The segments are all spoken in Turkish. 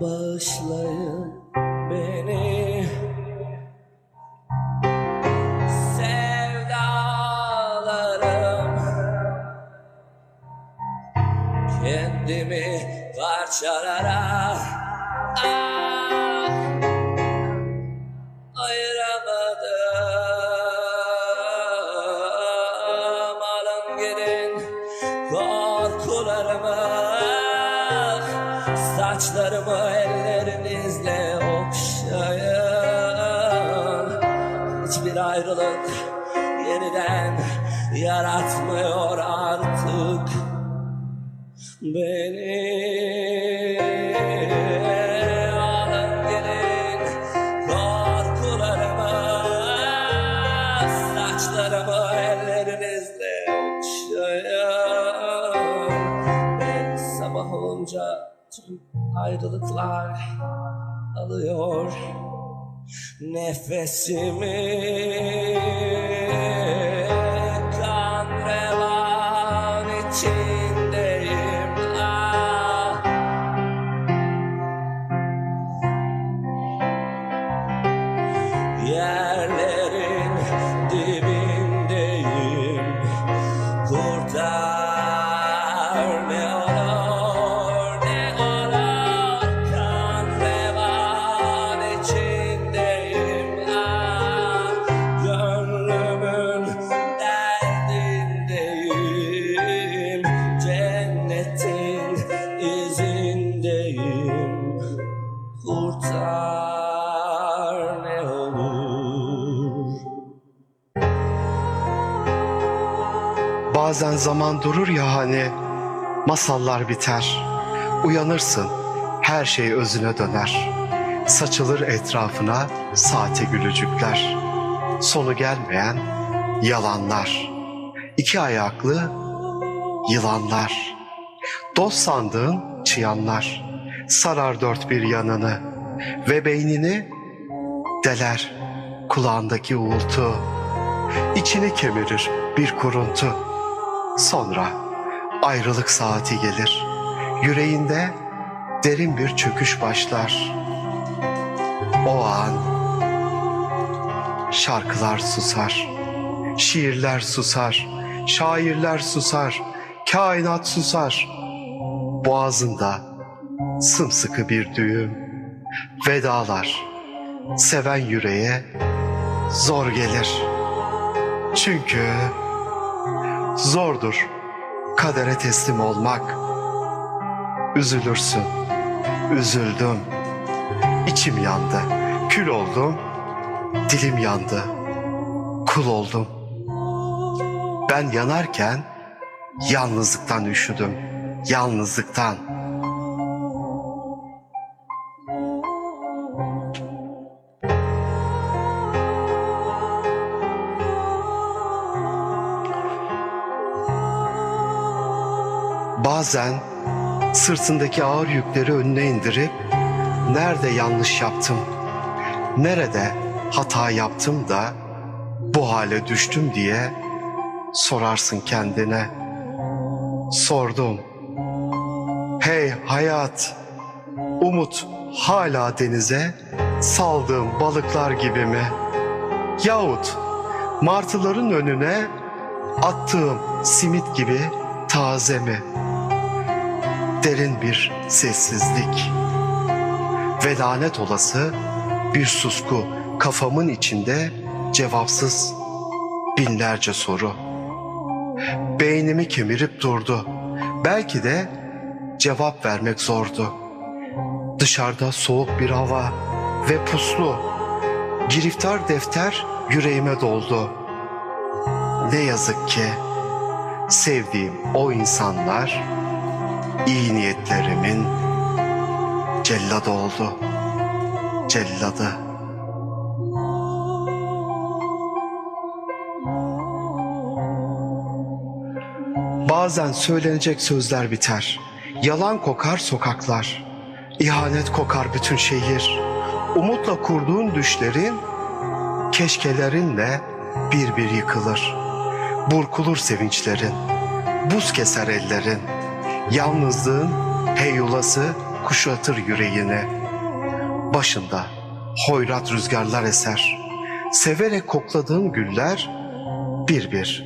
bağışlayın beni. Sevdalarım. Kendimi parçalara ah, Saçlarımı ellerinizle okşayın Hiçbir ayrılık yeniden yaratmıyor artık Beni. Alın gelin korkularımı Saçlarımı ellerinizle okşayın Ve sabah olunca tüm ayrılıklar alıyor. Nefesimi Bazen zaman durur ya hani masallar biter. Uyanırsın her şey özüne döner. Saçılır etrafına saate gülücükler. Sonu gelmeyen yalanlar. İki ayaklı yılanlar. Dost sandığın çıyanlar. Sarar dört bir yanını ve beynini deler kulağındaki uğultu. İçini kemirir bir kuruntu. Sonra ayrılık saati gelir. Yüreğinde derin bir çöküş başlar. O an şarkılar susar. Şiirler susar. Şairler susar. Kainat susar. Boğazında sımsıkı bir düğüm. Vedalar seven yüreğe zor gelir. Çünkü zordur. Kadere teslim olmak. Üzülürsün, üzüldüm, içim yandı, kül oldum, dilim yandı, kul oldum. Ben yanarken yalnızlıktan üşüdüm, yalnızlıktan. Bazen sırtındaki ağır yükleri önüne indirip nerede yanlış yaptım, nerede hata yaptım da bu hale düştüm diye sorarsın kendine. Sordum. Hey hayat, umut hala denize saldığım balıklar gibi mi? Yahut martıların önüne attığım simit gibi taze mi? Derin bir sessizlik ve lanet olası bir susku kafamın içinde cevapsız binlerce soru. Beynimi kemirip durdu. Belki de cevap vermek zordu. Dışarıda soğuk bir hava ve puslu. Giriftar defter yüreğime doldu. Ne yazık ki sevdiğim o insanlar iyi niyetlerimin celladı oldu. Celladı. Bazen söylenecek sözler biter. Yalan kokar sokaklar. İhanet kokar bütün şehir. Umutla kurduğun düşlerin keşkelerinle bir bir yıkılır. Burkulur sevinçlerin. Buz keser ellerin. Yalnızlığın heyulası kuşatır yüreğini. Başında hoyrat rüzgarlar eser. Severek kokladığın güller bir bir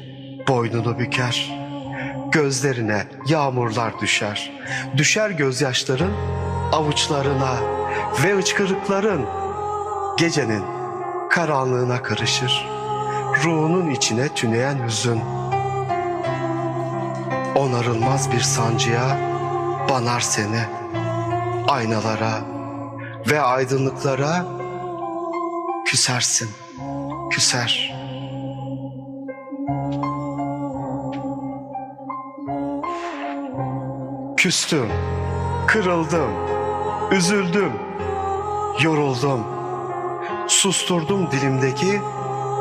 boynunu büker. Gözlerine yağmurlar düşer. Düşer gözyaşların avuçlarına ve ıçkırıkların gecenin karanlığına karışır. Ruhunun içine tüneyen hüzün. Onarılmaz bir sancıya banar seni. Aynalara ve aydınlıklara küsersin, küser. Küstüm, kırıldım, üzüldüm, yoruldum. Susturdum dilimdeki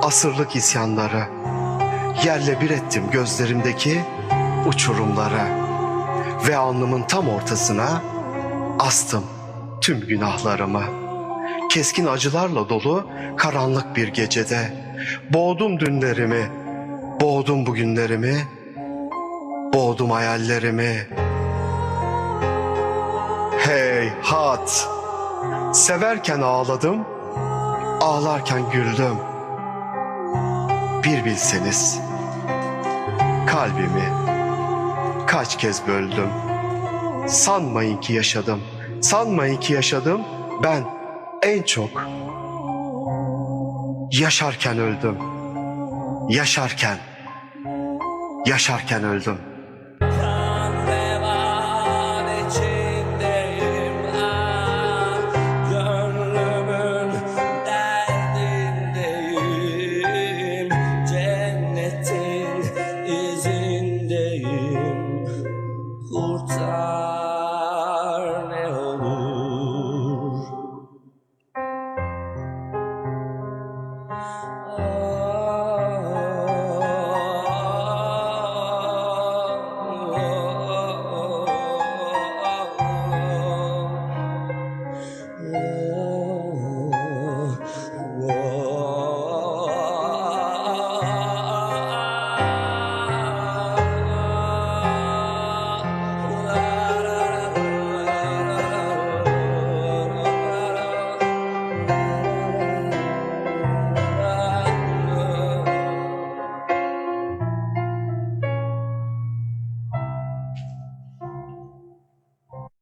asırlık isyanları. Yerle bir ettim gözlerimdeki uçurumları. Ve alnımın tam ortasına astım tüm günahlarımı. Keskin acılarla dolu karanlık bir gecede boğdum dünlerimi, boğdum bugünlerimi, boğdum hayallerimi. Hey hat! Severken ağladım, ağlarken güldüm. Bir bilseniz, kalbimi kaç kez böldüm. Sanmayın ki yaşadım, sanmayın ki yaşadım. Ben en çok yaşarken öldüm. Yaşarken, yaşarken öldüm.